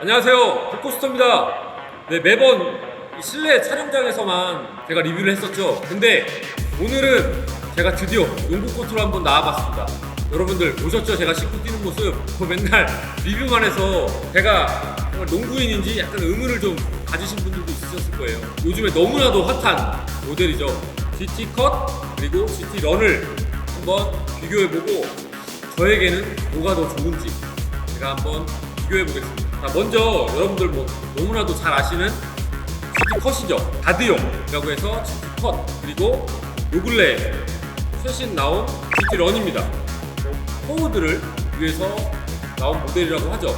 안녕하세요. 불코스터입니다. 네 매번 이 실내 촬영장에서만 제가 리뷰를 했었죠. 근데 오늘은 제가 드디어 농구 코트로 한번 나와봤습니다. 여러분들 보셨죠? 제가 신고 뛰는 모습. 뭐 맨날 리뷰만 해서 제가 정말 농구인인지 약간 의문을 좀 가지신 분들도 있으셨을 거예요. 요즘에 너무나도 핫한 모델이죠. GT 컷 그리고 GT 런을 한번 비교해보고 저에게는 뭐가 더 좋은지 제가 한번 비교해 보겠습니다. 자, 먼저 여러분들 뭐 너무나도 잘 아시는 GT 컷이죠. 가드용이라고 해서 GT 컷 그리고 요 근래 최신 나온 GT 런입니다. 포워드를 위해서 나온 모델이라고 하죠.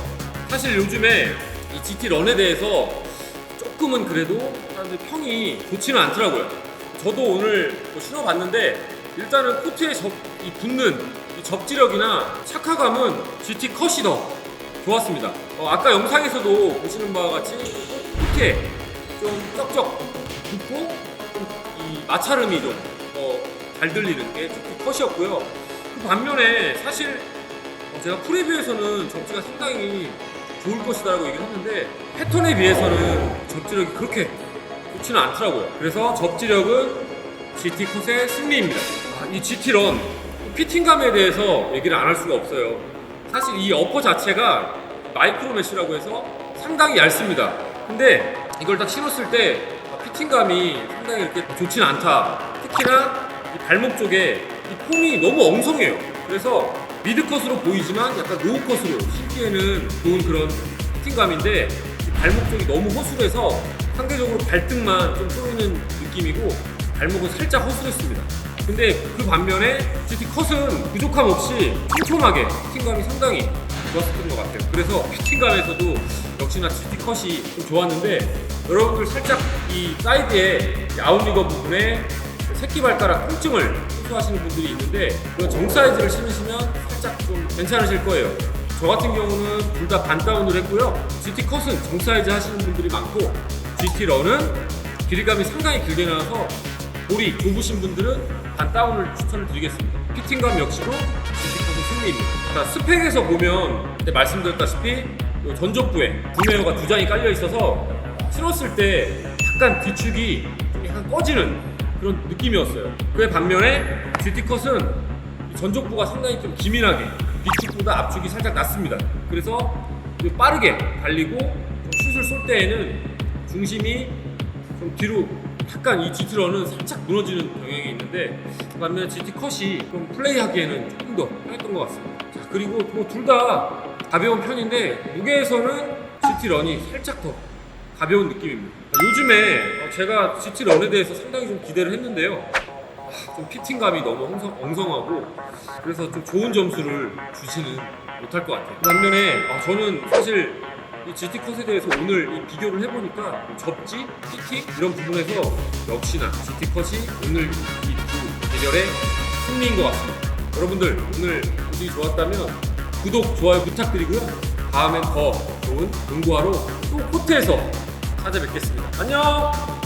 사실 요즘에 이 GT 런에 대해서 조금은 그래도 사람들 평이 좋지는 않더라고요. 저도 오늘 뭐 신어봤는데 일단은 코트에 접, 이 붙는 이 접지력이나 착화감은 GT 컷이 더 좋았습니다. 어, 아까 영상에서도 보시는 바와 같이 코트에 좀 쩍쩍 붙고 좀이 마찰음이 좀잘 들리는 게 GT 컷이었고요. 그 반면에 사실 어, 제가 프리뷰에서는 접지가 상당히 좋을 것이다라고 얘기를 했는데 패턴에 비해서는 접지력이 그렇게 좋지는 않더라고요. 그래서 접지력은 GT 컷의 승리입니다. 아, 이 GT 런 피팅감에 대해서 얘기를 안 할 수가 없어요. 사실 이 어퍼 자체가 마이크로 메쉬라고 해서 상당히 얇습니다. 근데 이걸 딱 신었을 때 피팅감이 상당히 이렇게 좋지는 않다. 특히나 이 발목 쪽에 이 폼이 너무 엉성해요. 그래서 미드컷으로 보이지만 약간 로우컷으로 신기에는 좋은 그런 피팅감인데 이 발목 쪽이 너무 허술해서 상대적으로 발등만 좀 쏘이는 느낌이고 발목은 살짝 허술했습니다. 근데 그 반면에 GT 컷은 부족함 없이 촘촘하게 피팅감이 상당히 좋았던 것 같아요. 그래서 피팅감에서도 역시나 GT 컷이 좀 좋았는데 여러분들 살짝 이 사이드에 이 아웃리거 부분에 새끼 발가락 통증을 호소하시는 분들이 있는데 그정 사이즈를 신으시면 살짝 좀 괜찮으실 거예요. 저 같은 경우는 둘 다 반다운을 했고요. GT 컷은 정 사이즈 하시는 분들이 많고 GT 런은 길이감이 상당히 길게 나와서 볼이 좁으신 분들은 반 다운을 추천을 드리겠습니다. 피팅감 역시도 컷의 승리입니다. 자, 스펙에서 보면 말씀드렸다시피 요 전족부에 구매어가 두 장이 깔려 있어서 신었을 때 약간 뒤축이 좀 약간 꺼지는 그런 느낌이었어요. 그에 반면에 GT 컷은 이 전족부가 상당히 좀 기민하게 뒤축보다 압축이 살짝 낮습니다. 그래서 좀 빠르게 달리고 좀 슛을 쏠 때에는 중심이 좀 뒤로 약간 이 GT런은 살짝 무너지는 경향이 있는데 그 반면에 GT 컷이 좀 플레이하기에는 조금 더 편했던 것 같습니다. 자 그리고 뭐 둘 다 가벼운 편인데 무게에서는 GT런이 살짝 더 가벼운 느낌입니다. 요즘에 어, 제가 GT런에 대해서 상당히 좀 기대를 했는데요. 아, 좀 피팅감이 너무 엉성, 엉성 하고 그래서 좀 좋은 점수를 주지는 못할 것 같아요. 반면에 아, 저는 사실 이 GT 컷에 대해서 오늘 이 비교를 해보니까 접지, 피팅 이런 부분에서 역시나 GT 컷이 오늘 이 두 대결의 승리인 것 같습니다. 여러분들 오늘 보시기 좋았다면 구독, 좋아요 부탁드리고요. 다음엔 더 좋은 농구하러 또 코트에서 찾아뵙겠습니다. 안녕!